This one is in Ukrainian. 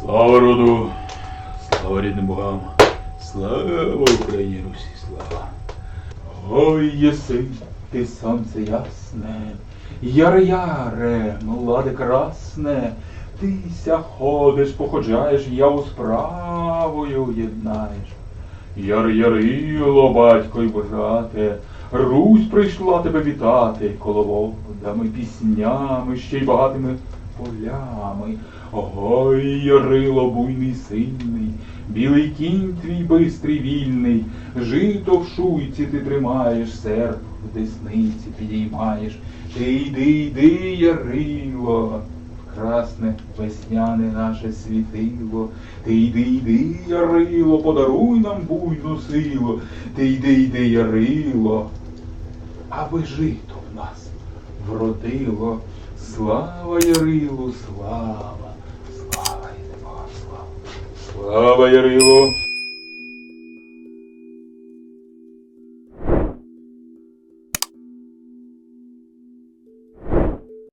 Слава роду, слава рідним богам, слава Україні Русі, слава. Ой, єси, ти сонце ясне, яре яре, младе красне, тися ходиш, походжаєш, яву справою єднаєш. Яр Ярило, батько й брате, Русь прийшла тебе вітати коловодами, піснями, ще й багатими полями. Ой, Ярило, буйний сильний, білий кінь твій бистрий вільний, жито в шуйці ти тримаєш, серп в десниці підіймаєш. Ти йди, йди, Ярило, красне весняне наше світило. Ти йди, йди, Ярило, подаруй нам буйну силу. Ти йди, йди, Ярило, аби жито в нас вродило. Слава Ярилу, слава, слава йдемо, слава. Слава Ярило.